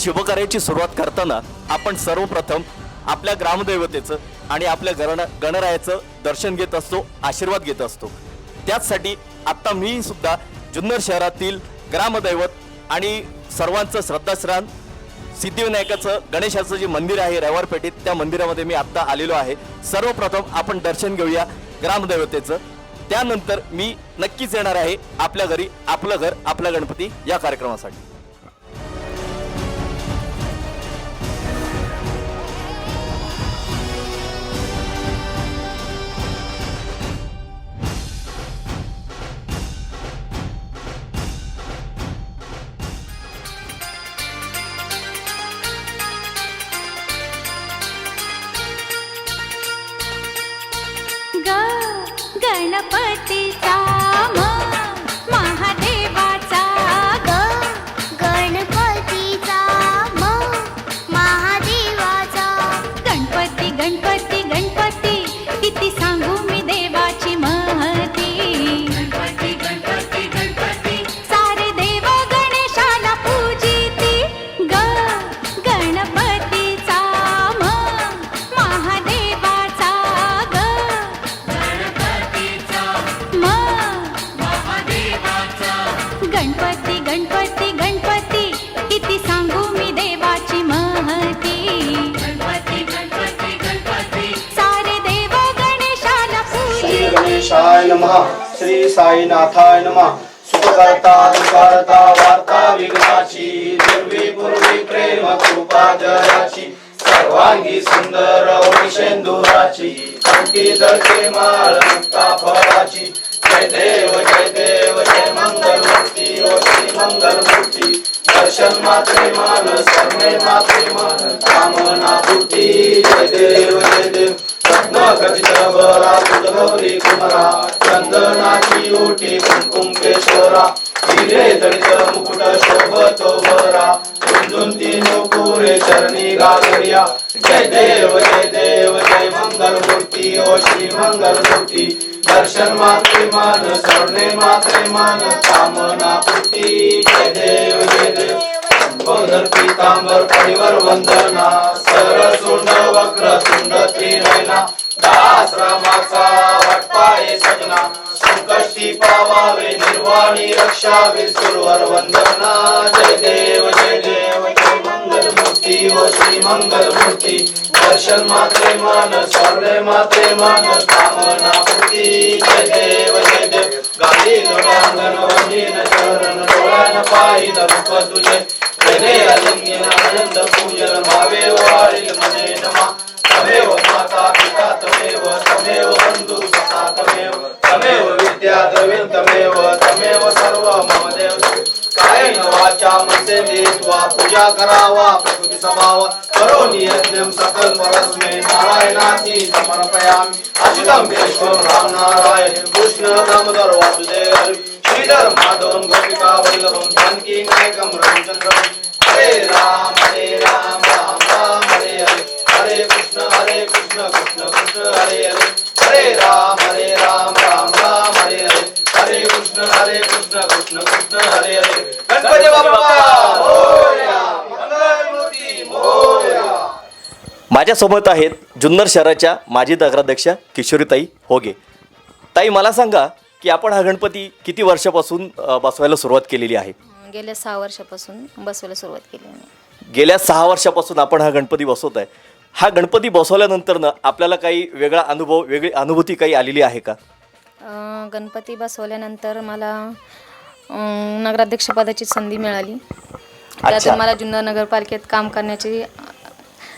शुभकार्याची सुरुवात करताना आपण सर्वप्रथम आपल्या ग्रामदैवतेचं आणि आपल्या गण गणरायाचं दर्शन घेत असतो आशीर्वाद घेत असतो. त्याचसाठी आत्ता मी सुद्धा जुन्नर शहरातील ग्रामदैवत आणि सर्वांचं श्रद्धास्थान सिद्धिविनायकाचं गणेशाचं जे मंदिर आहे रविवार पेठेत त्या मंदिरामध्ये मी आत्ता आलेलो आहे. सर्वप्रथम आपण दर्शन घेऊया ग्रामदैवतेचं. त्यानंतर मी नक्कीच येणार आहे आपल्या घरी आपलं घर आपला गणपती या कार्यक्रमासाठी. गणपती गणपती गणपती साईनाथाय नमा. सुखकर्ता दुःखहर्ता वार्ता विघ्नाची पूर्वी पूर्वी प्रेम कृपा जयाची सर्वांगी सुंदर वैशेंदुराची कंठी जळते माळ मुक्ता फळाची. जय देव जय देव जय मंगल मूर्ती ओ श्री मंगल मूर्ती दर्शन मात्रे मान सर्वे मात्रे मान कामना बुद्धी. जय देव जय देव. रत्नाखचित कुलगौरी कुमरा चंदनाची ओटी कुंकुम केशरा हिरे दळित मुकुट शोभतो बरा झुंझुन तीन चरणी गागरिया जय देव जय देव जय मंगल मूर्ती ओ श्री मंगल मूर्ती दर्शन मात्रे मान सरणे मात्रे मान कामना पुटी जय देव जय देव वंदन पीतांबर परिवर वंदना सरसुंड वक्र तुंड त्रिनयना दास रामाचा वाटपाये सजना संकष्टी पावावे निर्वाणी रक्षावे सुरवर वंदना जय देव जय देव जय मंगल मूर्ती व श्री मंगल मूर्ती दर्शन मात्रे मान सर्वे मात्रे मान कामना पूर्ती जय देव जय देव गाली लोटांगण वंदीन चरण डोळ्यान पायी रूप तुझे जने अलिंगन आनंद पूजन भावे वाळील मने नमा तमेव माता पिता तमेव तमेव बंधु सखा तमेव तमेव विद्या द्रविण तमेव तमेव सर्व मम कायेन वाचा मनसे त्वा पूजा करावा प्रकृती स्वभाव करोनी यज्ञम सकल परस्मे नारायणाची समर्पयामि अच्युतम केशवम राम नारायण कृष्ण दामोदर वासुदेव श्रीधर माधवं गोपिका वल्लभं जानकी नायकं रामचंद्रम माझ्यासोबत आहेत जुन्नर शहराच्या माजी नगराध्यक्षा किशोरीताई होगे. ताई मला सांगा की आपण हा गणपती किती वर्षापासून बसवायला सुरुवात केलेली आहे? गेल्या सहा वर्षापासून बसवायला सुरुवात केली आम्ही गेल्या सहा वर्षापासून आपण हा गणपती बसवत आहे हा गणपती बसवल्यानंतरनं आपल्याला काही वेगळा अनुभव वेगळी अनुभूती काही आलेली आहे का? अं, गणपती बसवल्यानंतर मला अं, नगराध्यक्षपदाची संधी मिळाली. त्यातून मला जुन्नर नगरपालिकेत काम करण्याची अं,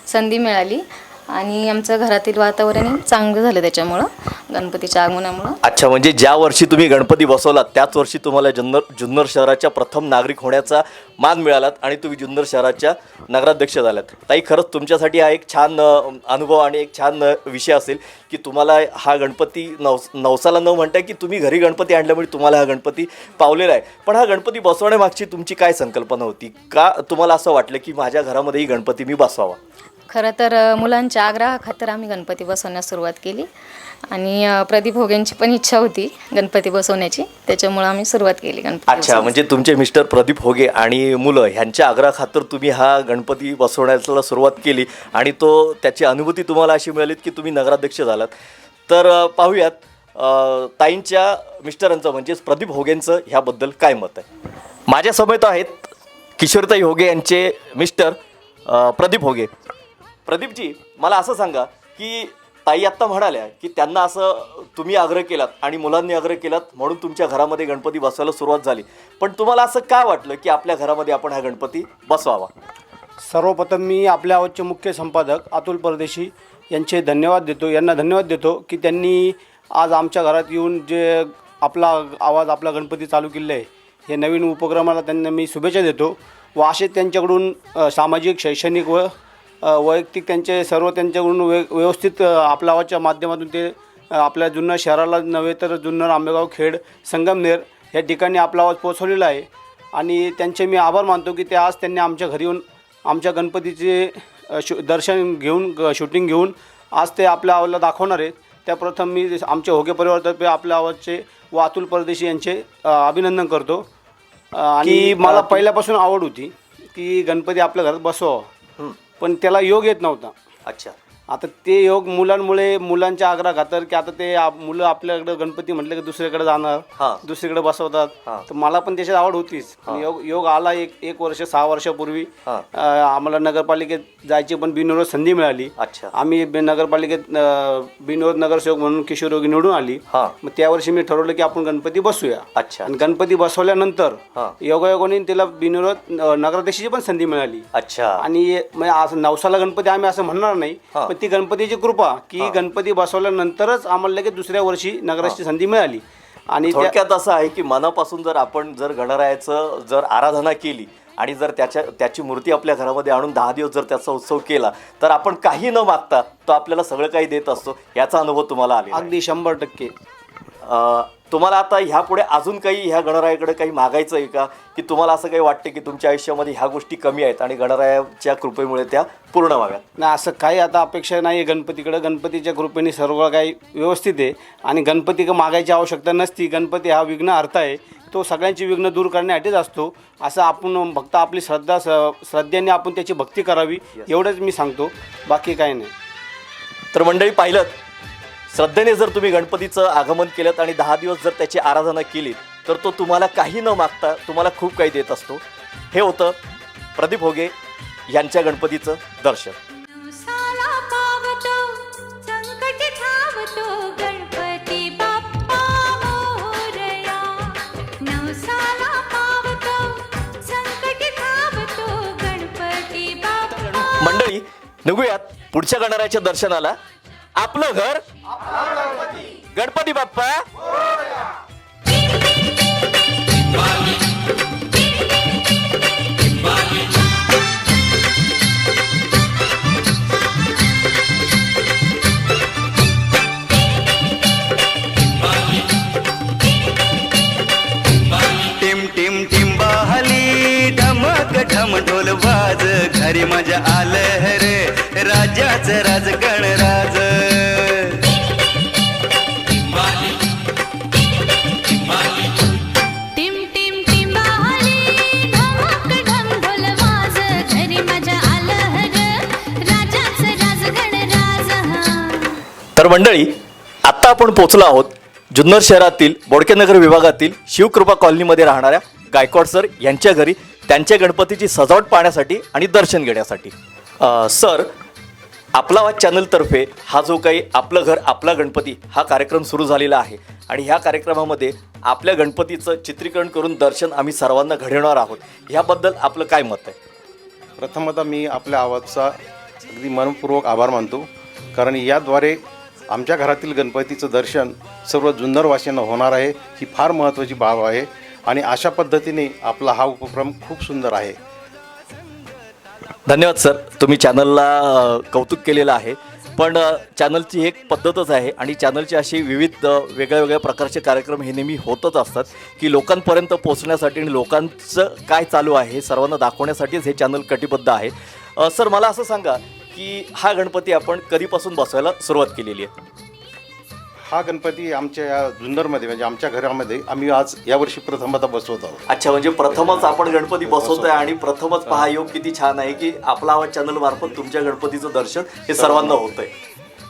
संधी मिळाली. आणि आमचं घरातील वातावरण चांगलं झालं त्याच्यामुळं गणपतीच्या आगमनामुळं. अच्छा म्हणजे ज्या वर्षी तुम्ही गणपती बसवलात त्याच वर्षी तुम्हाला जुन्नर जुन्नर शहराच्या प्रथम नागरिक होण्याचा मान मिळालात आणि तुम्ही जुन्नर शहराच्या नगराध्यक्ष झाल्यात ताई खरंच तुमच्यासाठी हा एक छान अनुभव आणि एक छान विषय असेल की तुम्हाला हा गणपती नवस नवसाला न म्हणता की तुम्ही घरी गणपती आणल्यामुळे तुम्हाला हा गणपती पावलेला आहे. पण हा गणपती बसवण्यामागची तुमची काय संकल्पना होती? का तुम्हाला असं वाटलं की माझ्या घरामध्येही गणपती मी बसवावा? खरं तर मुलांच्या आग्रहाखातर आम्ही गणपती बसवण्यास सुरुवात केली. आणि प्रदीप भोगेंची पण इच्छा होती गणपती बसवण्याची. त्याच्यामुळं आम्ही सुरुवात केली गणपती अच्छा बसवण्यास. म्हणजे तुमचे मिस्टर प्रदीप होगे आणि मुलं ह्यांच्या आग्रहाखातर तुम्ही हा गणपती बसवण्याला सुरुवात केली. आणि तो त्याची अनुभूती तुम्हाला अशी मिळाली की तुम्ही नगराध्यक्ष झालात. तर अ, पाहूयात अ, ताईंच्या मिस्टरांचं म्हणजेच प्रदीप होगेंचं ह्याबद्दल काय मत आहे? माझ्या समेत आहेत किशोरताई होगे यांचे मिस्टर अ, प्रदीप होगे प्रदीपजी मला असं सांगा की ताई आत्ता म्हणाल्या की त्यांना असं तुम्ही आग्रह केलात आणि मुलांनी आग्रह केलात म्हणून तुमच्या घरामध्ये गणपती बसवायला सुरुवात झाली. पण तुम्हाला असं काय वाटलं की आपल्या घरामध्ये आपण हा गणपती बसवावा? सर्वप्रथम मी आपल्या आवडचे मुख्य संपादक अतुल परदेशी यांचे धन्यवाद देतो. यांना धन्यवाद देतो की त्यांनी आज आमच्या घरात येऊन जे आपला आवाज आपला गणपती चालू केले आहे हे नवीन उपक्रमाला त्यांना मी शुभेच्छा देतो व असे त्यांच्याकडून सामाजिक शैक्षणिक व वैयक्तिक त्यांचे सर्व त्यांच्याकडून व्य व्यवस्थित आवाजच्या माध्यमातून ते आपल्या जुन्नर शहराला नव्हे तर जुन्नर आंबेगाव खेड संगमनेर या ठिकाणी आपला आवाज पोचवलेला आहे. आणि त्यांचे मी आभार मानतो की ते आज त्यांनी आमच्या घरी येऊन आमच्या गणपतीचे शू दर्शन घेऊन शूटिंग घेऊन आज ते आपल्या आवाजला दाखवणार आहेत. त्याप्रथम मी आमच्या होगे परिवारातर्फे आपल्या आवाजचे व अतुल परदेशी यांचे अभिनंदन करतो. आणि मला पहिल्यापासून आवड होती की गणपती आपल्या घरात बसवावा. पण त्याला योग येत नव्हता. अच्छा. आता ते योग मुलांमुळे मुलांच्या आग्रह खातर की आता ते आप- मुलं आपल्याकडे गणपती म्हटलं की दुसरीकडे जाणार. दुसरीकडे बसवतात. तर मला पण त्याच्यात आवड होतीच. योग योग आला एक एक वर्ष सहा वर्षापूर्वी. हां. अं, आम्हाला नगरपालिकेत जायची पण बिनविरोध संधी मिळाली. अच्छा. आम्ही बे- नगरपालिकेत अं, बिनविरोध नगरसेवक म्हणून किशोरोगी निवडून आली. हां. मग त्यावर्षी मी ठरवलं की आपण गणपती बसूया. अच्छा. आणि गणपती बसवल्यानंतर हां. योगायोगाने तिला बिनविरोध अं, नगराध्यक्षाची पण संधी मिळाली. अच्छा. आणि म्हणजे असं नवसाला गणपती आम्ही असं म्हणणार नाही. हा. पण ती गणपतीची कृपा की गणपती बसवल्यानंतरच आम्हाला लगेच दुसऱ्या वर्षी नगराची संधी मिळाली. आणि थोडक्यात असं आहे की मनापासून जर आपण जर गणरायाचं जर आराधना केली आणि जर त्याच्या त्याची मूर्ती आपल्या घरामध्ये आणून दहा दिवस जर त्याचा उत्सव केला तर आपण काही न मागता तो आपल्याला सगळं काही देत असतो याचा अनुभव तुम्हाला आला अगदी शंभर टक्के. तुम्हाला आता ह्यापुढे अजून काही ह्या गणरायाकडे काही मागायचं आहे का? की तुम्हाला असं काही वाटतं की तुमच्या आयुष्यामध्ये ह्या गोष्टी कमी आहेत आणि गणरायाच्या कृपेमुळे त्या पूर्ण व्हाव्यात? नाही असं काही आता अपेक्षा नाही आहे गणपतीकडे. गणपतीच्या कृपेने सर्व काही व्यवस्थित आहे आणि गणपती मागायची आवश्यकता नसती. गणपती हा विघ्न अर्थ आहे. तो सगळ्यांची विघ्न दूर करण्यासाठीच असतो. असं आपण फक्त आपली श्रद्धा स- श्रद्धेने आपण त्याची भक्ती करावी एवढंच मी सांगतो. बाकी काही नाही. तर मंडळी पाहिलं श्रद्धेने जर तुम्ही गणपतीचं आगमन केलं आणि दहा दिवस जर त्याची आराधना केली तर तो तुम्हाला काही न मागता तुम्हाला खूप काही देत असतो. हे होतं प्रदीप होगे यांच्या गणपतीचं दर्शन. मंडळी निघूयात पुढच्या गणरायाच्या दर्शनाला. आपलं घर? गणपती बाप्पा? ढोल वाज घरी मजा आलं रे राजाचं राज. तर मंडळी आत्ता आपण पोचलो आहोत जुन्नर शहरातील बोडकेनगर विभागातील शिवकृपा कॉलनीमध्ये राहणाऱ्या गायकवाड सर यांच्या घरी त्यांच्या गणपतीची सजावट पाहण्यासाठी आणि दर्शन घेण्यासाठी. सर आपला वाद चॅनलतर्फे हा जो काही आपलं घर आपला गणपती हा कार्यक्रम सुरू झालेला आहे आणि ह्या कार्यक्रमामध्ये आपल्या गणपतीचं चित्रीकरण करून दर्शन आम्ही सर्वांना घडवणार आहोत. ह्याबद्दल आपलं काय मत आहे? प्रथमतः मी आपल्या आवाजचा अगदी मनपूर्वक आभार मानतो. कारण याद्वारे आमच्या घरातील गणपतीचं दर्शन सर्व जुन्नरवासियांना होणार आहे ही फार महत्त्वाची बाब आहे आणि अशा पद्धतीने आपला हा उपक्रम खूप सुंदर आहे. धन्यवाद सर. तुम्ही चॅनलला कौतुक केलेलं आहे. पण चॅनलची एक पद्धतच आहे आणि चॅनलची अशी विविध वेगळ्या वेगळ्या प्रकारचे कार्यक्रम हे नेहमी होतच असतात की लोकांपर्यंत पोहोचण्यासाठी आणि लोकांचं काय चालू आहे हे सर्वांना दाखवण्यासाठीच हे चॅनल कटिबद्ध आहे. सर मला असं सांगा की हा गणपती आपण कधीपासून बसवायला सुरुवात केलेली आहे? हा गणपती आमच्या या जुन्नरमध्ये म्हणजे आमच्या घरामध्ये आम्ही आज यावर्षी प्रथमता बसवत आहोत. अच्छा म्हणजे प्रथमच आपण गणपती बसवतोय आणि प्रथमच पहा योग किती छान आहे की आपला आवाज चॅनल मार्फत तुमच्या गणपतीचं दर्शन हे सर्वांना होतंय.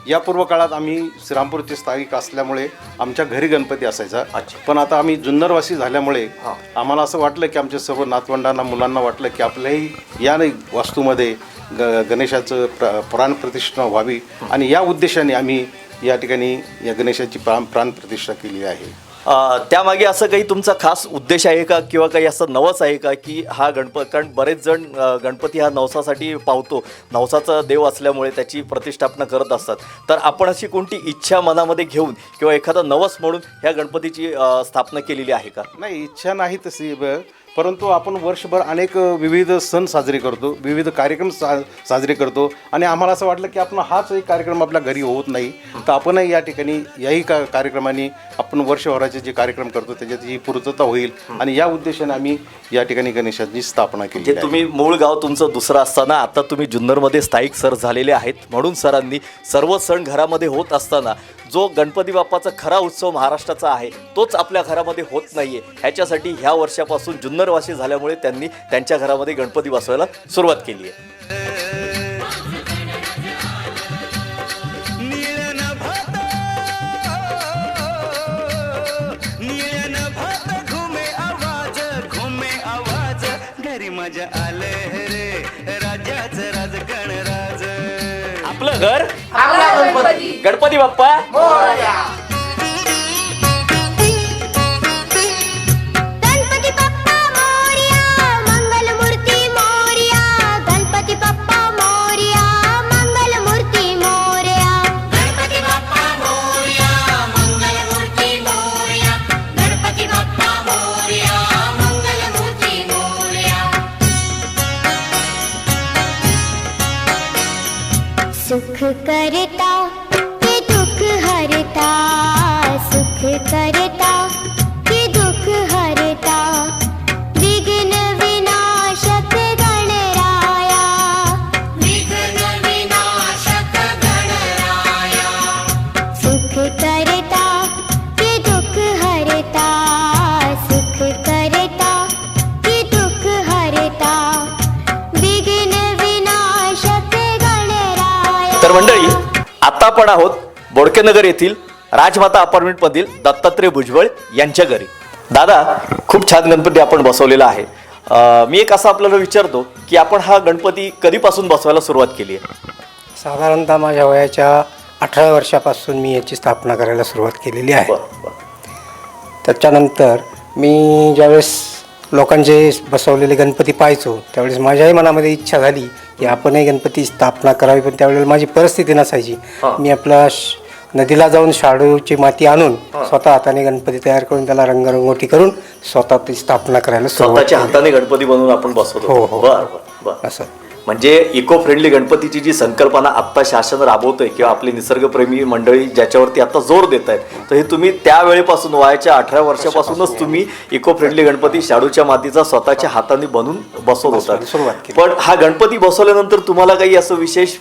या पूर्व काळात आम्ही श्रीरामपूरचे स्थायिक असल्यामुळे आमच्या घरी गणपती असायचा. अच्छा. पण आता आम्ही जुन्नरवासी झाल्यामुळे हा. आम्हाला असं वाटलं की आमच्या सर्व नातवंडांना मुलांना वाटलं की आपल्याही या नाही वास्तूमध्ये ग गणेशाचं प्र प्राणप्रतिष्ठा व्हावी आणि या उद्देशाने आम्ही या ठिकाणी या गणेशाची प्राण प्राणप्रतिष्ठा केली आहे. अं, त्यामागे असं काही तुमचा खास उद्देश आहे का किंवा काही असं नवस आहे का की हा गणपत कारण बरेच जण अं, गणपती हा नवसासाठी पावतो. नवसाचा देव असल्यामुळे त्याची प्रतिष्ठापना करत असतात. तर आपण अशी कोणती इच्छा मनामध्ये घेऊन किंवा एखादा नवस म्हणून ह्या गणपतीची अं, स्थापना केलेली आहे का? नाही इच्छा नाही तशी ब- परंतु आपण वर्षभर अनेक विविध सण साजरे करतो विविध कार्यक्रम सा साजरे करतो आणि आम्हाला असं वाटलं की आपण हाच एक कार्यक्रम आपल्या घरी होत नाही. तर आपणही या ठिकाणी याही का कार्यक्रमाने आपण वर्षभराचे जे कार्यक्रम करतो त्याच्याची पूर्तता होईल आणि या उद्देशाने आम्ही या ठिकाणी गणेशाची स्थापना केली जे तुम्ही मूळ गाव तुमचं दुसरं असताना आता तुम्ही जुन्नरमध्ये स्थायिक सर झालेले आहेत. म्हणून सरांनी सर्व सण घरामध्ये होत असताना जो गणपती बाप्पाचा खरा उत्सव महाराष्ट्राचा आहे तोच आपल्या घरामध्ये होत नाहीये. ह्याच्यासाठी ह्या वर्षापासून जुन्नरवासी झाल्यामुळे त्यांनी त्यांच्या घरामध्ये गणपती बसवायला सुरुवात केली आहे. घर गणपती. बाप्पा. करता तर मंडळी. आता आपण आहोत बोडकेनगर येथील राजमाता अपार्टमेंटमधील दत्तात्रय भुजबळ यांच्या घरी. दादा खूप छान गणपती आपण बसवलेला आहे. अं, मी एक असं आपल्याला विचारतो की आपण हा गणपती कधीपासून बसवायला सुरुवात केली आहे? साधारणतः माझ्या वयाच्या अठरा वर्षापासून मी याची स्थापना करायला सुरुवात केलेली आहे. बरं, बरं. त्याच्यानंतर मी ज्यावेळेस लोकांचे बसवलेले गणपती पाहायचो त्यावेळेस माझ्याही मनामध्ये इच्छा झाली की आपणही गणपती स्थापना करावी पण त्यावेळेला माझी परिस्थिती नसायची. मी आपला श- नदीला जाऊन शाडूची माती आणून स्वतः हाताने गणपती तयार करून त्याला रंगरंगोटी करून स्वतः ती स्थापना करायला स्वतःच्या. हाताने गणपती बनवून आपण बसवतो हो, हो. असं म्हणजे इको फ्रेंडली गणपतीची जी संकल्पना आत्ता शासन राबवतंय किंवा आपली निसर्गप्रेमी मंडळी ज्याच्यावरती आता जोर देत आहेत तर हे तुम्ही त्यावेळेपासून वयाच्या अठरा वर्षापासूनच तुम्ही इको फ्रेंडली गणपती शाडूच्या मातीचा स्वतःच्या हाताने बनवून बसवत होता. पण हा गणपती बसवल्यानंतर तुम्हाला काही असं विशेष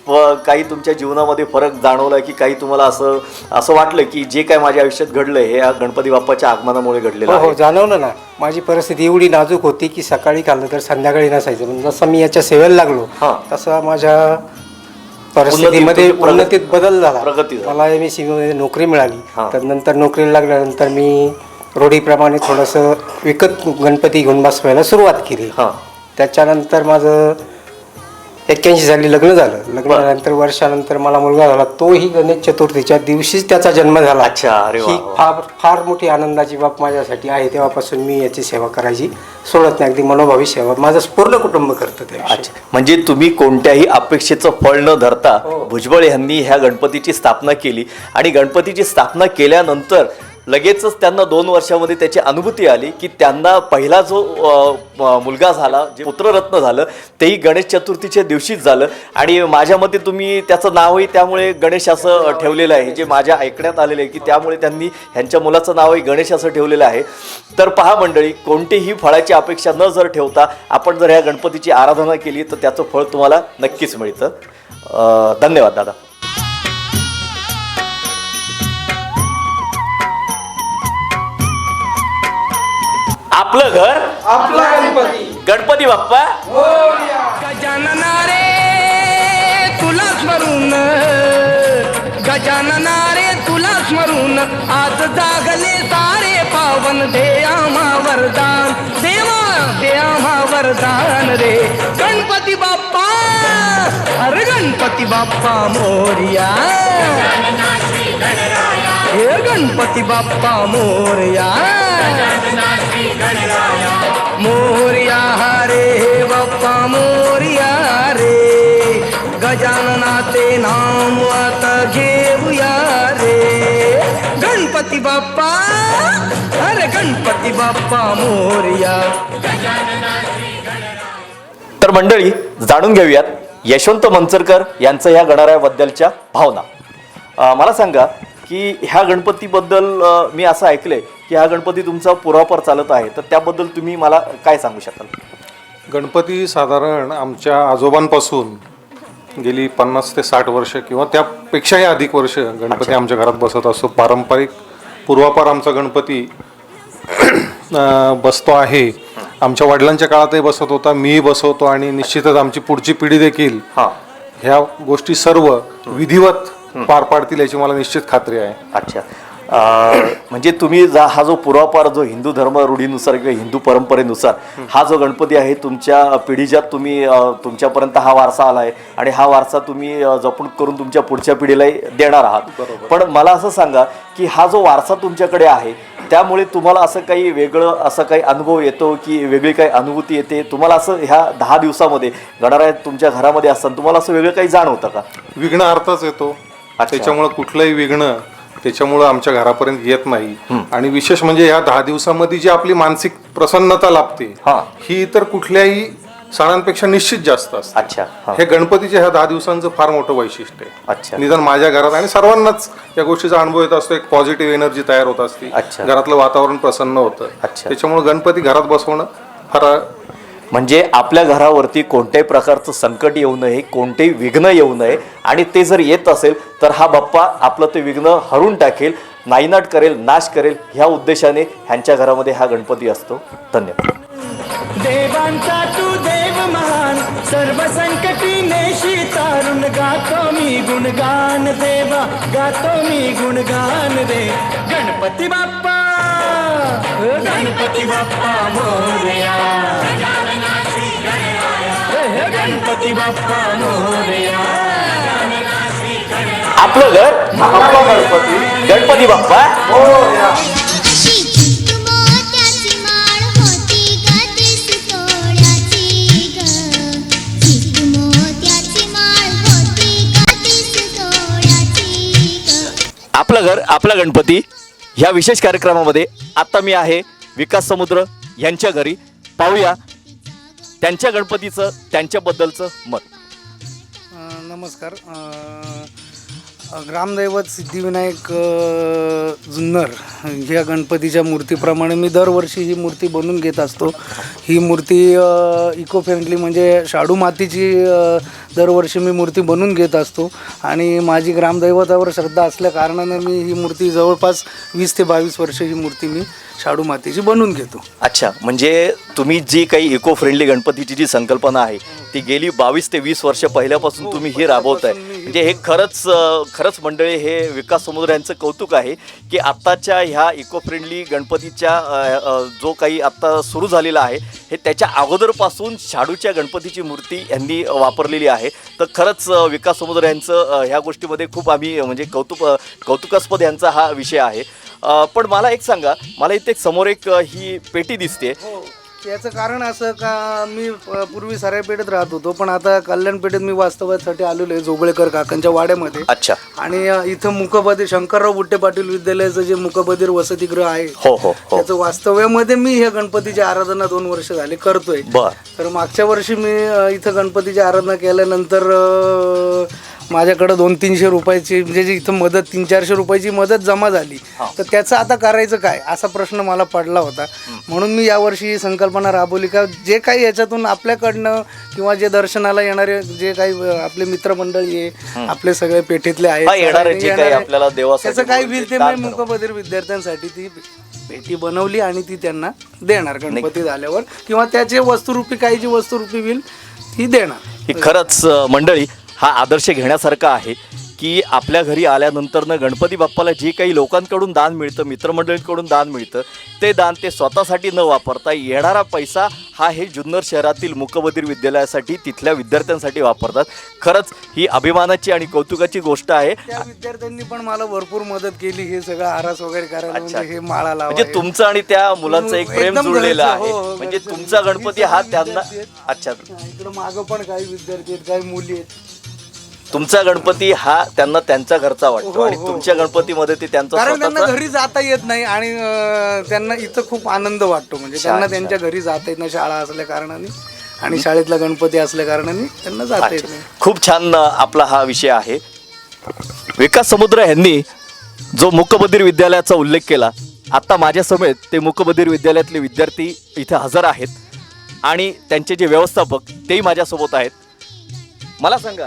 काही तुमच्या जीवनामध्ये फरक जाणवला की काही तुम्हाला असं असं वाटलं की जे काय माझ्या आयुष्यात घडलंय हे या गणपती बाप्पाच्या आगमनामुळे घडलेलं हो हो आहे? जाणवलं ना. माझी परिस्थिती एवढी नाजूक होती की सकाळी खाल्लं तर संध्याकाळी नसायचं पण जसं मी याच्या सेवेला लागलो हा. तसं माझ्या परिस्थितीमध्ये उन्नती- प्रगती- उन्नतीत बदल झाला प्रगती झाली. मला एम एसमध्ये नोकरी मिळाली हा. तर नंतर नोकरीला लागल्यानंतर मी रोडीप्रमाणे थोडंसं विकत गणपती घेऊन बसवायला सुरुवात केली हां त्याच्यानंतर माझं एक्क्याऐंशी साली लग्न झालं. लग्न झाल्यानंतर वर्षानंतर मला मुलगा झाला. तोही गणेश चतुर्थीच्या दिवशीच त्याचा जन्म झाला. अच्छा, अरे वा, ही वा. फार फार मोठी आनंदाची बाब माझ्यासाठी आहे. तेव्हापासून मी याची सेवा करायची सोडत नाही. अगदी मनोभावी सेवा. माझं पूर्ण कुटुंब करतं त्याविषयी अच्छा. म्हणजे तुम्ही कोणत्याही अपेक्षेचं फळ न धरता हो. भुजबळ यांनी ह्या गणपतीची स्थापना केली. आणि गणपतीची स्थापना केल्यानंतर लगेचच त्यांना दोन वर्षामध्ये त्याची अनुभूती आली की त्यांना पहिला जो मुलगा झाला जे पुत्ररत्न झालं तेही गणेश चतुर्थीच्या दिवशीच झालं. आणि माझ्या मते तुम्ही त्याचं नावही त्यामुळे गणेश असं ठेवलेलं आहे. जे माझ्या ऐकण्यात आलेलं आहे की त्यामुळे त्यांनी ह्यांच्या मुलाचं नावही गणेश असं ठेवलेलं आहे. तर पहा मंडळी कोणतीही फळाची अपेक्षा न जर ठेवता आपण जर ह्या गणपतीची आराधना केली तर त्याचं फळ तुम्हाला नक्कीच मिळतं. धन्यवाद दादा. आपलं घर? आपला गणपती. गणपती बाप्पा? गजानना रे तुला स्मरून. गजानना रे तुला स्मरून. आज जागले सारे पावन. दे आम्हा वरदान देवा दे आम्हा वरदान रे. गणपती बाप्पा अरे गणपती बाप्पा मोर्या. हे गणपती बाप्पा मोर्या. मोर्या हे बाप्पा मोर्या रे. गजाननाचे नाम आता घेऊया रे. गणपती बाप्पा अरे गणपती बाप्पा मोर्या. तर मंडळी जाणून घेऊयात यशवंत मंचरकर यांचं ह्या गणरायाबद्दलच्या भावना. मला सांगा की ह्या गणपतीबद्दल मी असं ऐकलंय की हा गणपती तुमचा पुरापर चालत आहे तर त्याबद्दल तुम्ही मला काय सांगू शकाल? गणपती साधारण आमच्या आजोबांपासून गेली पन्नास ते साठ वर्ष किंवा त्यापेक्षाही अधिक वर्ष गणपती आमच्या घरात बसत असतो. पारंपरिक पूर्वापार आमचा गणपती बसतो आहे. आमच्या वडिलांच्या काळातही बसत होता. मीही बसवतो आणि निश्चितच आमची पुढची पिढी देखील हां. ह्या गोष्टी सर्व विधिवत पार पाडतील याची मला निश्चित खात्री आहे. अच्छा. म्हणजे तुम्ही जा हा जो पुरापार जो हिंदू धर्म रूढीनुसार किंवा हिंदू परंपरेनुसार हा जो गणपती आहे तुमच्या पिढीजात तुम्ही तुमच्यापर्यंत हा वारसा आला आहे आणि हा वारसा तुम्ही जपणूक करून तुमच्या पुढच्या पिढीलाही देणार आहात. पण मला असं सांगा की हा जो वारसा तुमच्याकडे आहे त्यामुळे तुम्हाला असं काही वेगळं असं काही अनुभव येतो की वेगळी काही अनुभूती येते? तुम्हाला असं ह्या दहा दिवसामध्ये गणरायात तुमच्या घरामध्ये असताना तुम्हाला असं वेगळं काही जाणवतं का? विघ्न अर्थच येतो. त्याच्यामुळं कुठलंही विघ्न त्याच्यामुळं आमच्या घरापर्यंत येत नाही आणि विशेष म्हणजे या दहा दिवसामध्ये जी आपली मानसिक प्रसन्नता लाभते हा. ही इतर कुठल्याही सणांपेक्षा निश्चित जास्त असते अच्छा हा. गणपतीच्या ह्या दहा दिवसांचं फार मोठं वैशिष्ट्य अच्छा. आहे निदान माझ्या घरात आणि सर्वांनाच या गोष्टीचा अनुभव येत असतो एक पॉझिटिव्ह एनर्जी तयार होत असते अच्छा. घरातलं वातावरण प्रसन्न होतं अच्छा. त्याच्यामुळे गणपती घरात बसवणं फार म्हणजे आपल्या घरावरती कोणत्याही प्रकारचं संकट येऊ नये कोणतेही विघ्न येऊ नये. आणि ते जर येत असेल तर हा बाप्पा आपलं ते विघ्न हरून टाकेल नायनाट करेल नाश करेल ह्या उद्देशाने ह्यांच्या घरामध्ये हा गणपती असतो. धन्यवाद. देवांचा तू देव महान सर्व संकटी नेशी तारुण गातो मी गुणगान देवा गातो मी गुणगान दे. गणपती बाप्पा गणपती बाप्पा मोरया. गणपती बाप्पा मोरया. आपलं घर गणपती गणपती बाप्पा ग. आपलं घर आपला गणपती. ह्या विशेष कार्यक्रमामध्ये आता मी आहे विकास समुद्र यांच्या घरी. पाहूया त्यांच्या गणपतीचं त्यांच्याबद्दलचं मत. नमस्कार. ग्रामदैवत सिद्धिविनायक जुन्नर या गणपतीच्या मूर्तीप्रमाणे मी दरवर्षी ही मूर्ती बनवून घेत असतो. ही मूर्ती इको फ्रेंडली म्हणजे शाडू मातीची दरवर्षी मी मूर्ती बनवून घेत असतो. आणि माझी ग्रामदैवतावर श्रद्धा असल्या कारणानं मी ही मूर्ती जवळपास वीस ते बावीस वर्ष ही मूर्ती मी शाडू मातीची बनवून घेतो. अच्छा म्हणजे तुम्ही जी काही इको फ्रेंडली गणपतीची जी संकल्पना आहे ती गेली बावीस ते वीस वर्ष पहिल्यापासून तुम्ही ही राबवताय. म्हणजे हे खरंच खरंच मंडळी हे विकास समुद्र यांचं कौतुक आहे की आत्ताच्या ह्या इको फ्रेंडली गणपतीच्या जो काही आत्ता सुरू झालेला आहे हे त्याच्या अगोदरपासून शाडूच्या गणपतीची मूर्ती यांनी वापरलेली आहे. तर खरंच विकास समुद्र यांचं ह्या गोष्टीमध्ये खूप आम्ही म्हणजे कौतुक कौतुकास्पद यांचा हा विषय आहे. पण मला एक सांगा मला इथे समोर एक ही पेटी दिसते. हो. याचं कारण असं का मी प- पूर्वी सरायपेठेत राहत होतो पण आता कल्याणपेठेत मी वास्तव्यासाठी आलेलो आहे जोगळेकर काकांच्या वाड्यामध्ये. अच्छा. आणि अ, इथं मुकबधीर शंकरराव बुट्टे पाटील विद्यालयाचं जे मुकबधीर वसतिगृह आहे हो हो हो. त्याचं वास्तव्यामध्ये मी ह्या गणपतीची आराधना दोन वर्ष झाले करतोय. बर. तर मागच्या वर्षी मी अ, इथं गणपतीची आराधना केल्यानंतर अ, माझ्याकडं दोन तीनशे रुपयाची म्हणजे जी इथं मदत तीन चारशे रुपयाची मदत जमा झाली. तर त्याचं आता करायचं काय? असा प्रश्न मला पडला होता. म्हणून मी यावर्षी ही संकल्पना राबवली. का जे काही याच्यातून आपल्याकडनं किंवा जे दर्शनाला येणारे जे काही आपले मित्रमंडळी आहे आपले सगळे पेठेतले आहेत काही त्याचं बोलतील, होईल ते मी. मुकबधीर विद्यार्थ्यांसाठी ती पेटी बनवली आणि ती त्यांना देणार गणपती झाल्यावर. किंवा त्याचे वस्तुरूपी काही जी वस्तुरूपी होईल ती देणार. ही खरंच मंडळी हा आदर्श घेण्यासारखा आहे की आपल्या घरी आल्यानंतरनं गणपती बाप्पाला जे काही लोकांकडून दान मिळतं मित्रमंडळींकडून दान मिळतं ते दान ते स्वतःसाठी न वापरता येणारा पैसा हा हे जुन्नर शहरातील मुकबधीर विद्यालयासाठी तिथल्या विद्यार्थ्यांसाठी वापरतात खरंच ही अभिमानाची आणि कौतुकाची गोष्ट आहे त्या विद्यार्थ्यांनी पण मला भरपूर मदत केली हे सगळं आरास वगैरे करायला. म्हणजे हे माळा म्हणजे तुमचं आणि त्या मुलांचं एक प्रेम एकदम जुळलेलं घरचं, आहे हो, हो, म्हणजे घरचं. तुमचा गणपती हा त्यांना. अच्छा इकडं मागं पण काही विद्यार्थी आहेत काही मुली आहेत तुमचा गणपती हा त्यांना त्यांच्या घरचा वाटतो हो, आणि हो, तुमच्या गणपतीमध्ये ते त्यांचा कारण त्यांना स्वतःचा घरी जाता येत नाही आणि अं, त्यांना इथं खूप आनंद वाटतो. म्हणजे त्यांना त्यांच्या घरी जाता येत नाही शाळा असल्या कारणाने आणि शाळेतला गणपती असल्या कारणाने त्यांना जाता येत नाही. खूप छान अ, आपला हा विषय आहे. विकास समुद्र यांनी जो मुकबधीर विद्यालयाचा उल्लेख केला आता माझ्या समेत ते मुकबधीर विद्यालयातले विद्यार्थी इथे हजर आहेत आणि त्यांचे जे व्यवस्थापक तेही माझ्यासोबत आहेत. मला सांगा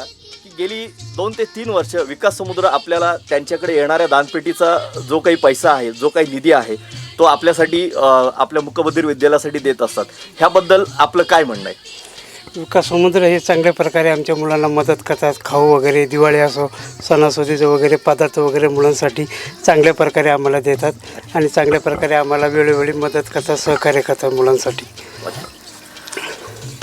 गेली दोन ते तीन वर्ष विकास समुद्र आपल्याला त्यांच्याकडे येणाऱ्या दानपेटीचा जो काही पैसा आहे जो काही निधी आहे तो आपल्यासाठी आपल्या मुकबधीर विद्यालयासाठी देत असतात. ह्याबद्दल आपलं काय म्हणणं आहे? विकास समुद्र हे चांगल्या प्रकारे आमच्या मुलांना मदत करतात. खाऊ वगैरे दिवाळी असो सणासुदीचं वगैरे पदार्थ वगैरे मुलांसाठी चांगल्या प्रकारे आम्हाला देतात आणि चांगल्या प्रकारे आम्हाला वेळोवेळी मदत करतात सहकार्य करतात मुलांसाठी.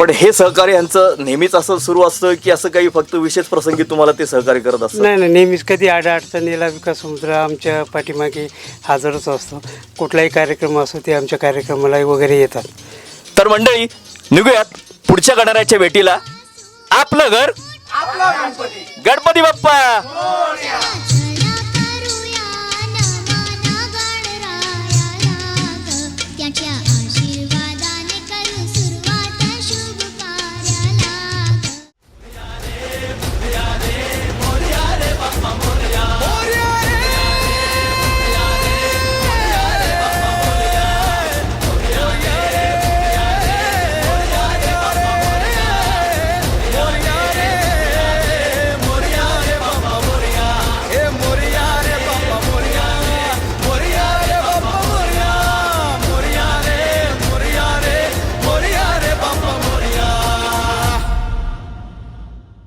पण हे सहकार्य यांचं नेहमीच असं सुरू असतं की असं काही फक्त विशेष प्रसंगी तुम्हाला ते सहकार्य करत असतं नाही नाही नेहमीच कधी आड अडचणीला विकास समुद्र आमच्या पाठीमागे हजरच असतो. कुठलाही कार्यक्रम असो ते आमच्या कार्यक्रमाला वगैरे येतात. तर मंडळी निघूयात पुढच्या गणरायाच्या भेटीला. आपलं घर गणपती बाप्पा!